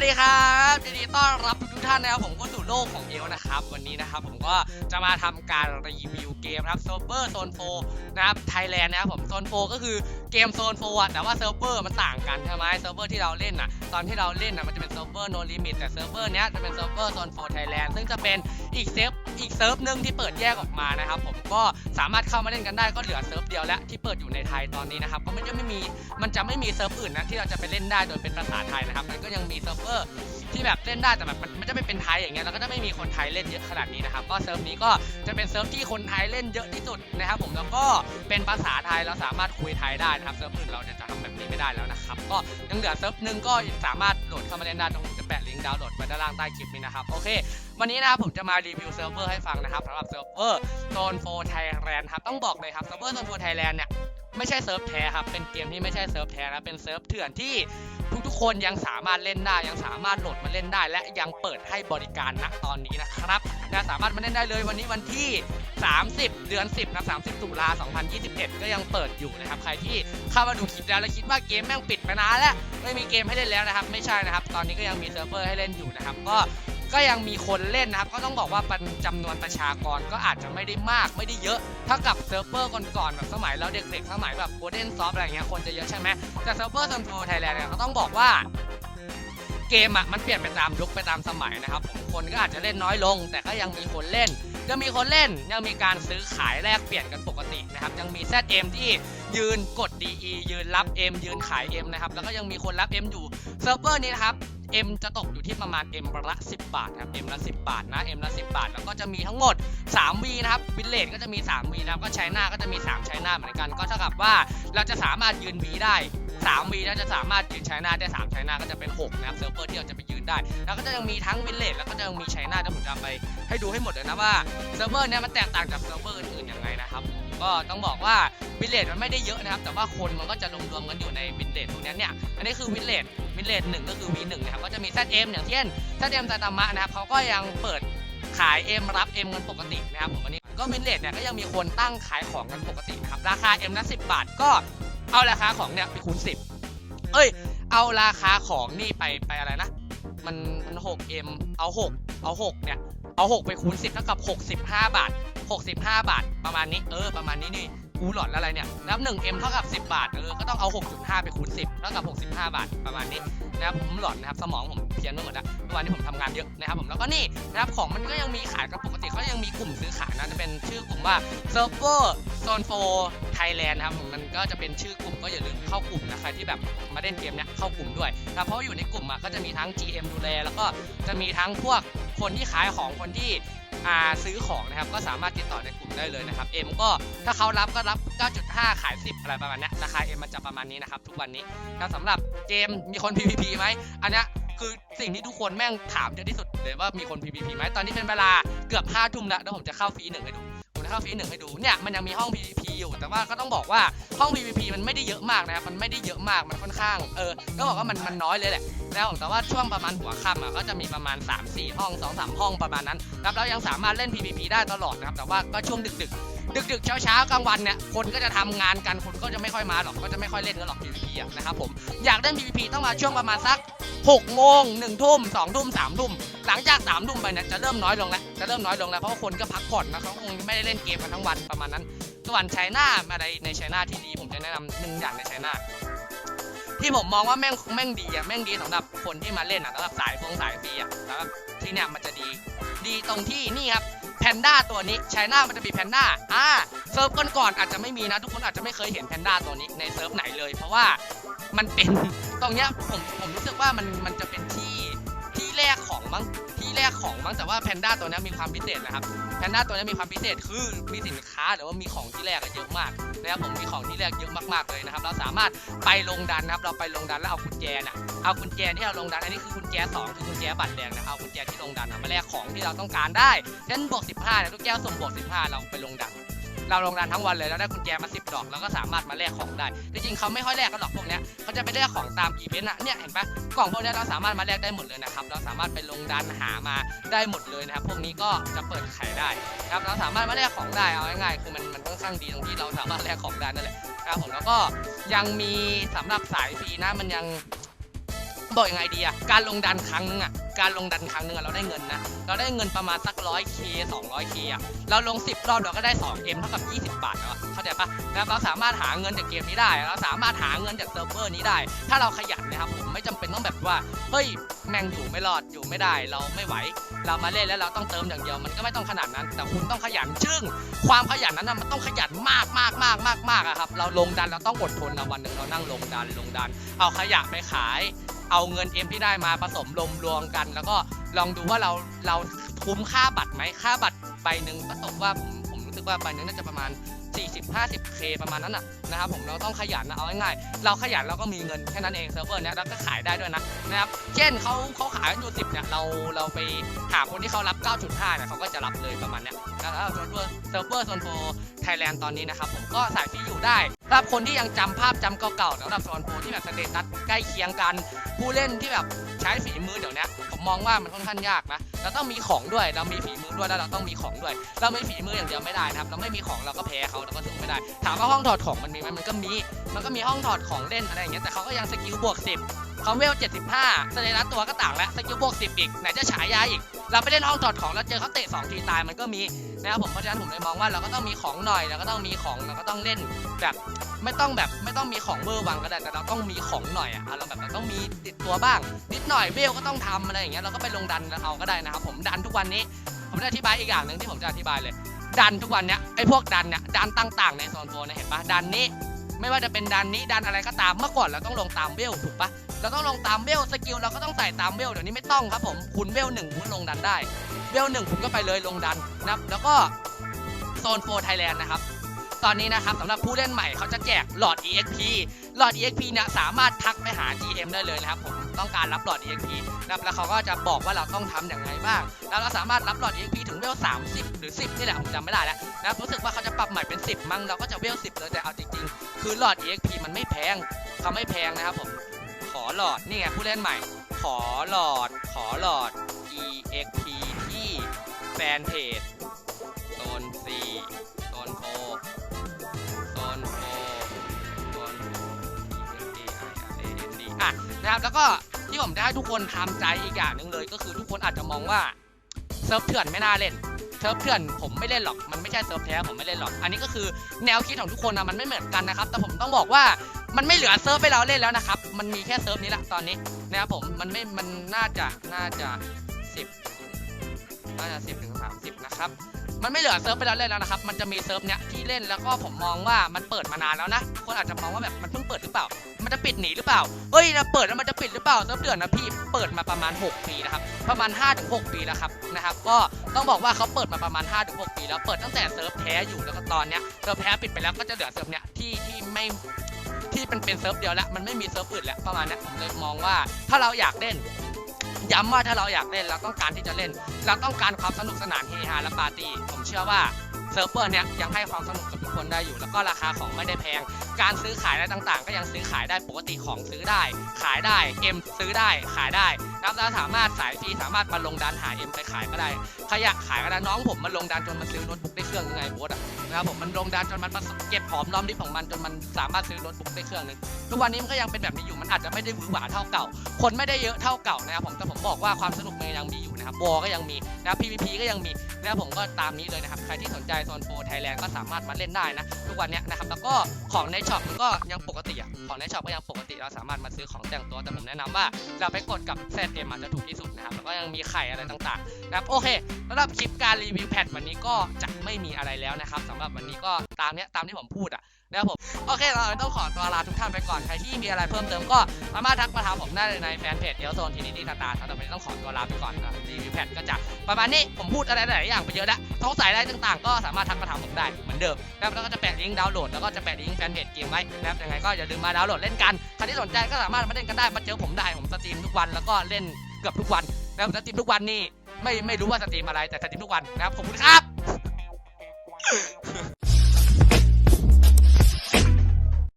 วัสดีครับยินดีต้อนรับทุกท่านนะครับผมก็สู่โลกของเอลนะครับ วันนี้นะครับผมก็จะมาทำการรีวิวเกมครับเซิร์ฟเวอร์โซนโฟนะครับไทยแลนด์นะครับผมโซนโฟก็คือเกมโซนโฟอะแต่ว่าเซิร์ฟเวอร์มันต่างกันใช่ไหมเซิร์ฟเวอร์ที่เราเล่นอะตอนที่เราเล่นอะมันจะเป็นเซิร์ฟเวอร์โนลิมิตแต่เซิร์ฟเวอร์เนี้ยจะเป็นเซิร์ฟเวอร์โซนโฟไทยแลนด์ซึ่งจะเป็นอีกเซิร์ฟอีกเซิร์ฟหนึ่งที่เปิดแยกออกมานะครับผมก็สามารถเข้ามาเล่นกันได้ก็เหลือเซิร์ฟเดียวแล้วที่เปิดอยู่ในไทยตอนนี้นะครับก็ไม่จะไม่มีมันจะไม่มีเซิร์ฟอื่นนะที่เราจะไปเล่นได้โดยเป็นภาษาไทยนะครับมันก็ยังมีเซิร์ฟเวอร์ ที่แบบเล่นได้แต่แบบมันมันจะไม่เป็นไทยอย่างเงี้ยแล้วก็จะไม่มีคนไทยเล่นเยอะขนาดนี้นะครับก็เซิร์ฟนี้ก็จะเป็นเซิร์ฟที่คนไทยเล่นเยอะที่สุดนะครับผมแล้วก็เป็นภาษาไทยเราสามารถคุยไทยได้นะครับเซิร์ฟอื่นเราเนี่ยจะทำแบบนี้ไม่ได้แล้วนะครับก็ยังเหลือเซิร์ฟหนึ่งก็สามารถโหลดเข้ามาเล่นได้ตรงจะแปะลิงก์ดาวน์โหลดไว้ด้านล่างใต้คลิปนี้นะครับโอเค วันนี้นะครับผมจะมารีวิวเซิร์ฟเวอร์ให้ฟังนะครับสำหรับเซิร์ฟเวอร์โซนโฟไทยแลนด์ครับต้องบอกเลยครับเซิร์ฟเวอร์โซนโฟไทยแลนด์เนี่ยไม่ใช่เซิร์ฟแท้ครับ เป็นเกมที่ไม่ใช่เซิร์ฟแท้นะเป็นเซิร์ฟเถื่อนที่ ทุกคนยังสามารถเล่นได้ยังสามารถโหลดมาเล่นได้ และยังเปิดให้บริการณตอนนี้นะครับนะสามารถมาเล่นได้เลยวันนี้วันที่ 30 เดือน 10นะ30 ตุลา 2021 ก็ยังเปิดอยู่นะครับ ใครที่เข้ามาดูคลิปแล้วแล้วคิดว่าเกมแม่งปิดไปนานแล้วไม่มีเกมให้เล่นแล้วนะครับ ไม่ใช่นะครับ ตอนนี้ก็ยังมีเซิร์ฟเวอร์ให้เล่นอยู่นะครับ ก็ก็ยังมีคนเล่นนะครับ ก็ต้องบอกว่าเป็นจำนวนประชากรก็อาจจะไม่ได้มากไม่ได้เยอะเท่ากับเซิร์ฟเวอร์ก่อนๆแบบสมัยเราเด็กๆสมัยแบบโ o เดนซอฟอะไรเงี้ยคนจะเยอะใช่ไหม แต่เซิร์ฟเวอร์ซันโทไทยแลนด์เนี่ยก็ต้องบอกว่าเกมอะมันเปลี่ยนไปตามยุคไปตามสมัยนะครับผมคนก็อาจจะเล่นน้อยลง แต่ก็ยังมีคนเล่นยังมีคนเล่นยังมีการซื้อขายแลกเปลี่ยนกันปกตินะครับยังมี ZM ที่ยืนกด DE ยืนรับ M ยืนขาย M นะครับแล้วก็ยังมีคนรับ M อยู่เซิร์ฟเวอร์นี้นะครับ M จะตกอยู่ที่ประมาณ M ละ 10 บาทครับ M ละ 10 บาทนะ M ละ 10 บาท แล้วก็จะมีทั้งหมด3 V นะครับวินเลนก็จะมี3 V นะครับก็ใช้หน้าก็จะมี3ใช้หน้าเหมือนกัน ก็เท่ากับว่าเราจะสามารถยืน V ได้3 V แล้วจะสามารถยืนใช้หน้าได้3ใช้หน้าก็จะเป็น6นะครับเซิร์ฟเวอร์ที่เราจะไปยืนได้ แล้วก็จะยังมีทั้งวินเลนแล้วก็จะยังมีใช้หน้าเดี๋ยวผมจะเอาไปให้ดูให้หมดเลยนะว่าเซิร์ฟเวอร์เนี้ยมันแตกต่างจากเซิร์ฟเวอร์อื่นยังไงนะครับ ก็ต้องบอกว่าวินเลนมันไม่ได้เยอะนะครับ แต่ว่าคนมันก็จะรวมๆกันอยู่ในวินเลนตรงนี้เนี่ย อันนี้คือวินเลนวินเลนหนึ่งก็คือ V1 นะครับก็จะมี ZM อย่างเช่น ZM ซาตามะนะครับเขาก็ยังเปิดขาย M รับ M กันปกตินะครับผมอันนี้ก็วินเลนเนี่ยก็ยังมีคนตั้งขายของกันปกตินะครับราคา M ละ10 บาทก็เอาราคาของเนี่ยไปคูณ 10 เอ้ย เอาราคาของนี่ไปไปอะไรนะ มันมัน 6M เอา 6 เอา 6 เนี่ย เอา 6 ไปคูณ 10เท่ากับ 65 บาท 65 บาท ประมาณนี้ เออ ประมาณนี้นี่ กูหลอนอะไรเนี่ยแล้ว 1M เอ็มเท่ากับ10บบาทเออก็ต้องเอา6.5ไปคูณ10เท่ากับ65บห้าบาทประมาณนี้นะครับผมหลอนนะครับสมองผมเพี้ยนไปหมดแล้วเมื่อวานนี้ผมทำงานเยอะนะครับผมแล้วก็นี่นะครับของมันก็ยังมีขายกันปกติเขายังมีกลุ่มซื้อขายนะจะเป็นชื่อกลุ่มว่า Server Zone 4 Thailand นะครับผมมันก็จะเป็นชื่อกลุ่มก็อย่าลืมเข้ากลุ่มนะใครที่แบบมาเล่นเกมเนี้ยเข้ากลุ่มด้วยนะเพราะอยู่ในกลุ่มอะก็จะมีทั้ง GM ดูแลแล้วก็จะมีทั้งพวกคนที่ขายของคนที่ อ่าซื้อของนะครับก็สามารถติดต่อในกลุ่มได้เลยนะครับ M ก็ถ้าเขารับก็รับ 9.5 ขาย 10 อะไรประมาณนี้ราคา M มันจะประมาณนี้นะครับทุกวันนี้นะสำหรับเกมมีคน PVP ไหมอันนี้คือสิ่งที่ทุกคนแม่งถามเยอะที่สุดเลยว่ามีคน PVP ไหมตอนนี้เป็นเวลาเกือบ5ทุ่มแล้วแล้วผมจะเข้าฟรีหนึ่งให้ดู เข้าฟรีหนึ่งให้ดูเนี่ยมันยังมีห้อง PVP อยู่แต่ว่าก็ต้องบอกว่าห้อง PVP มันไม่ได้เยอะมากนะครับมันไม่ได้เยอะมากมันค่อนข้างเออก็บอกว่ามันมันน้อยเลยแหละแล้วแต่ว่าช่วงประมาณหัวค่ำอะก็จะมีประมาณ 3-4 ห้อง 2-3 ห้องประมาณนั้นครับแล้วยังสามารถเล่น PVP ได้ตลอดนะครับแต่ว่าก็ช่วงดึกๆ ดึกๆเช้าๆกลางวันเนี่ยคนก็จะทำงานกันคนก็จะไม่ค่อยมาหรอกก็จะไม่ค่อยเล่นกันหรอก PVP อะนะครับผมอยากเล่น PVP ต้องมาช่วงประมาณสัก6โมง1ทุ่ม2ทุ่ม3ทุ่มหลังจาก3ทุ่มไปเนี่ยจะเริ่มน้อยลงแล้วจะเริ่มน้อยลงแล้วเพราะว่าคนก็พักผ่อนนะเขาคงไม่ได้เล่นเกมกันทั้งวันประมาณนั้นส่วนไชน่าอะไรในไชน่าที่ดีผมจะแนะนำหนึ่งอย่างในไชน่าที่ผมมองว่าแม่งแม่งดีอะแม่งดีสำหรับคนที่มาเล่นอะสำหรับสายฟงสายฟรีอะสำหรับที่เนี่ยมันจะดี ดีตรงที่นี่ครับ แพนด้าตัวนี้ไชน่ามันจะมีแพนด้าอ่าเซิร์ฟก่อนๆอาจจะไม่มีนะ ทุกคนอาจจะไม่เคยเห็นแพนด้าตัวนี้ในเซิร์ฟไหนเลย เพราะว่ามันเป็นตรงเนี้ยผมผมรู้สึกว่ามันมันจะเป็นที่ที่ แรกของมั้งที่แรกของมั้งแต่ว่าแพนด้าตัวนี้มีความพิเศษนะครับแพนด้าตัวนี้มีความพิเศษคือมีสินค้าหรือว่ามีของที่แรกเยอะมากนะครับผมมีของที่แรกเยอะมากๆเลยนะครับ เราสามารถไปลงดันนะครับ เราไปลงดันแล้วเอากุญแจน่ะเอากุญแจที่เราลงดันอันนี้คือกุญแจสองคือกุญแจบัตรแดงนะเอากุญแจที่ลงดันอะมาแลกของที่เราต้องการได้เช่นบวก15เนี่ยทุกแก้วส่งบวก15 เราไปลงดัน เราลงดันทั้งวันเลย แล้วได้กุญแจมา10ดอก แล้วก็สามารถมาแลกของได้ จริงๆเขาไม่ค่อยแลกกันหรอกพวกเนี้ยเขาจะไปแลกของตามอีเวนต์อะเนี่ยเห็นปะกล่องพวกเนี้ยเราสามารถมาแลกได้หมดเลยนะครับ เราสามารถไปลงดันหามาได้หมดเลยนะครับ พวกนี้ก็จะเปิดขายได้นะครับเราสามารถมาแลกของได้ เอาง่ายๆ คือมันมันค่อนข้างดีตรงที่เราสามารถแลกของได้นั่นแหละครับผม แล้วก็ยังมีสำหรับสายฟรีนะ มันยัง บอกยังไงดีอะการลงดันครั้งนึงอะการลงดันครั้งนึงอะเราได้เงินนะ เราได้เงินประมาณสักร้อยเคสองร้อยเคอะเราลง 10 รอบเราก็ได้2 M เท่ากับ 20 บาทแล้วอะเข้าใจปะนะครับเราสามารถหาเงินจากเกมนี้ได้ เราสามารถหาเงินจากเซิร์ฟเวอร์นี้ได้ ถ้าเราขยันนะครับผมไม่จำเป็นต้องแบบว่า เฮ้ยแม่งอยู่ไม่รอดอยู่ไม่ได้ เราไม่ไหว เรามาเล่นแล้วเราต้องเติมอย่างเดียวมันก็ไม่ต้องขนาดนั้น แต่คุณต้องขยันซึ่ง ความขยันนั้นนะมันต้องขยันมากมากมากมากมากอะครับ เราลงดันเราต้องอดทนนะวันหนึ่งเรานั่งลงดันลงดัน เอาขยะไปขาย เอาเงินเอ็มที่ได้มาผสมรวมรวมกัน แล้วก็ลองดูว่าเราเราคุ้มค่าบัตรไหมค่าบัตรใบหนึ่งผสมว่าผมผมรู้สึกว่าใบหนึ่งน่าจะประมาณ 40-50k ประมาณนั้นน่ะนะครับผมเราต้องขยันนะเอาง่ายๆเราขยันเราก็มีเงินแค่นั้นเองเซิร์ฟเวอร์เนี้ยแล้วก็ขายได้ด้วยนะนะครับเช่นเขาเขาขายอยู่10เนี่ยเราเราไปหาคนที่เขารับ 9.5เนี่ยเขาก็จะรับเลยประมาณเนี้ยนะครับเซิร์ฟเวอร์เซิร์ฟเวอร์โซนโฟไทยแลนด์ตอนนี้นะครับผมก็สายฟรีอยู่ได้สำหรับคนที่ยังจำภาพจำเก่าๆสำหรับโซนโฟที่แบบสเตตัสใกล้เคียงกัน ผู้เล่นที่แบบใช้ฝีมือเดี๋ยวนี้ผมมองว่ามันค่อนข้างยากนะ เราต้องมีของด้วย เรามีฝีมือด้วยแล้วเราต้องมีของด้วย เราไม่ฝีมืออย่างเดียวไม่ได้นะครับ เราไม่มีของเราก็แพ้เขาเราก็สู้ไม่ได้ ถามว่าห้องถอดของมันมีไหมมันก็มี มันก็มีห้องถอดของเล่นอะไรอย่างเงี้ยแต่เขาก็ยังสกิลบวก10 เขาเวล 75สเตตัสตัวก็ต่างแล้วสกิลบวก 10 อีก ไหนจะฉายาอีก เราไปเล่นห้องถอดของแล้วเจอเขาเตะ 2 ทีตายมันก็มีนะครับผม เพราะฉะนั้นผมเลยมองว่าเราก็ต้องมีของหน่อย เราก็ต้องมีของ เราก็ต้องเล่นแบบไม่ต้องแบบไม่ต้องมีของเวอร์วังก็ได้ แต่เราต้องมีของหน่อยอะอะเราแบบเราต้องมีติดตัวบ้าง นิดหน่อยเวลก็ต้องทำอะไรอย่างเงี้ย เราก็ไปลงดันเอาก็ได้นะครับผมดันทุกวันนี้ ผมจะอธิบายอีกอย่างหนึ่งที่ผมจะอธิบายเลย ดันทุกวันเนี้ยไอ้พวกดันเนี่ยดันต่างๆในโซนโฟนเนี่ยเห็นปะดันนี้ ไม่ว่าจะเป็นดันนี้ดันอะไรก็ตามเมื่อก่อนเราต้องลงตามเวลถูกปะเราต้องลงตามเวลสกิลเราก็ต้องใส่ตามเวลเดี๋ยวนี้ไม่ต้องครับผมคุณเวลหนึ่งคุณลงดันได้เวลหนึ่งคุณก็ไปเลยลงดันนะครับแล้วก็โซนโฟไทยแลนด์นะครับ ตอนนี้นะครับสำหรับผู้เล่นใหม่เขาจะแจกหลอด EXP หลอด EXP เนี่ยสามารถทักไปหา GM ได้เลยนะครับผมต้องการรับหลอด EXP นะครับแล้วเขาก็จะบอกว่าเราต้องทำอย่างไรบ้าง แล้วเราสามารถรับหลอด EXP ถึงเวล 30 หรือ 10 นี่แหละผมจำไม่ได้แล้วนะครับรู้สึกว่าเขาจะปรับใหม่เป็น 10 มั้งเราก็จะเวล 10 เลยแต่เอาจริงๆ คือหลอด EXP มันไม่แพงเขาไม่แพงนะครับผมขอหลอดนี่ไงผู้เล่นใหม่ ขอหลอดขอหลอด EXP ที่แฟนเพจ นะครับแล้วก็ที่ผมจะให้ทุกคนทำใจอีกอย่างหนึ่งเลย ก็คือทุกคนอาจจะมองว่าเซิร์ฟเถื่อนไม่น่าเล่นเซิร์ฟเถื่อนผมไม่เล่นหรอกมันไม่ใช่เซิร์ฟแท้ผมไม่เล่นหรอก อันนี้ก็คือแนวคิดของทุกคนนะมันไม่เหมือนกันนะครับ แต่ผมต้องบอกว่ามันไม่เหลือเซิร์ฟให้เราเล่นแล้วนะครับ มันมีแค่เซิร์ฟนี้แหละตอนนี้นะครับผมมันไม่มันน่าจะน่าจะสิบน่าจะสิบถึงสามสิบนะครับ มันไม่เหลือเซิร์ฟไปแล้วเล่นแล้วนะครับ มันจะมีเซิร์ฟเนี้ยที่เล่นแล้วก็ผมมองว่ามันเปิดมานานแล้วนะคนอาจจะมองว่าแบบมันเพิ่งเปิดหรือเปล่า มันจะปิดหนีหรือเปล่า เฮ้ยนะเปิดแล้วมันจะปิดหรือเปล่าเซิร์ฟเดือนนะพี่ เปิดมาประมาณ 6 ปีนะครับ ประมาณ 5-6 ปีแล้วครับนะครับ ก็ต้องบอกว่าเขาเปิดมาประมาณ 5-6 ปีแล้วเปิดตั้งแต่เซิร์ฟแท้อยู่แล้วก็ตอนเนี้ยเซิร์ฟแท้ปิดไปแล้วก็จะเหลือเซิร์ฟเนี้ยที่ที่ไม่ที่เป็นเป็นเซิร์ฟเดียวแล้วมันไม่มีเซิร์ฟอื่นแล้วประมาณนี้ผมเลยมองว่าถ้าเราอยากเล่น ย้ำว่าถ้าเราอยากเล่นเราต้องการที่จะเล่น เราต้องการความสนุกสนานเฮฮาและปาร์ตี้ผมเชื่อว่าเซิร์ฟเวอร์เนี้ยยังให้ความสนุกกับทุกคนได้อยู่ แล้วก็ราคาของไม่ได้แพง การซื้อขายอะไรต่างๆ ก็ยังซื้อขายได้ปกติของซื้อได้ ขายได้เอ็มซื้อได้ขายได้นับแล้วสามารถสายฟีสามารถมาลงดันหาเอ็มไปขายก็ได้ใครอยากขายก็ได้น้องผมมันลงดันจนมันซื้อโน้ตบุ๊กได้เครื่องยังไงโบ๊ทอะนะครับผมมันลงดันจนมันเก็บหอมรอมริบของมันจนมันสามารถซื้อโน้ตบุ๊กได้เครื่องหนึงทุกวันนี้มันก็ยังเป็นแบบนี้อยู่มันอาจจะไม่ได้หวือหวาเท่าเก่า คนไม่ได้เยอะเท่าเก่านะครับผมแต่ผมบอกว่าความสนุกมันยังมีอยู่นะครับวอก็ยังมีนะครับ PVP ก็ยังมีนะครับผมก็ตามนี้เลยนะครับใครที่สนใจโซนโฟไทยแลนด์ก็สามารถมาเล่นได้นะทุกวันนี้นะครับแล้วก็ของในช็อปมันก็ยังปกติอะของในช็อปก็ยังปกติเราสามารถมาซื้อของแต่งตัวแต่ผมแนะนำว่าเราไปกดกับแซเอ็มอาจจะถูกที่สุดนะครับแล้วก็ยังมีไข่อะไรต่างๆนะครับโอเคสำหรับคลิปการรีวิวแพทวันนี้ก็จะไม่มีอะไรแล้วนะครับสำหรับวันนี้ก็ ตามเนี้ยตามที่ผมพูดอะนะครับผมโอเคเราต้องขอตัวลาทุกท่านไปก่อนใครที่มีอะไรเพิ่มเติมก็สามารถทักมาถามผมได้ในแฟนเพจเดียวโซนทีนิตี้ตาตาครับแต่วันนี้ต้องขอตัวลาไปก่อนนะรีวิวแพทก็จะประมาณนี้ผมพูดอะไรหลายอย่างไปเยอะแล้วสงสัยอะไรต่างๆ ก็สามารถทักมาถามผมได้เหมือนเดิมนะครับแล้วก็จะแปะลิงก์ดาวน์โหลดแล้วก็จะแปะลิงก์แฟนเพจเกมไว้นะครับยังไงก็อย่าลืมมาดาวน์โหลดเล่นกันใครที่สนใจก็สามารถมาเล่นกันได้มาเจอผมได้ผมสตรีมทุกวันแล้วก็เล่นเกือบทุกวันนะครับสตรีมทุกวันนี่ไม่ไม่รู้ว่าสตรีมอะไรแต่สตรีมทุกวันนะครับขอบคุณครับ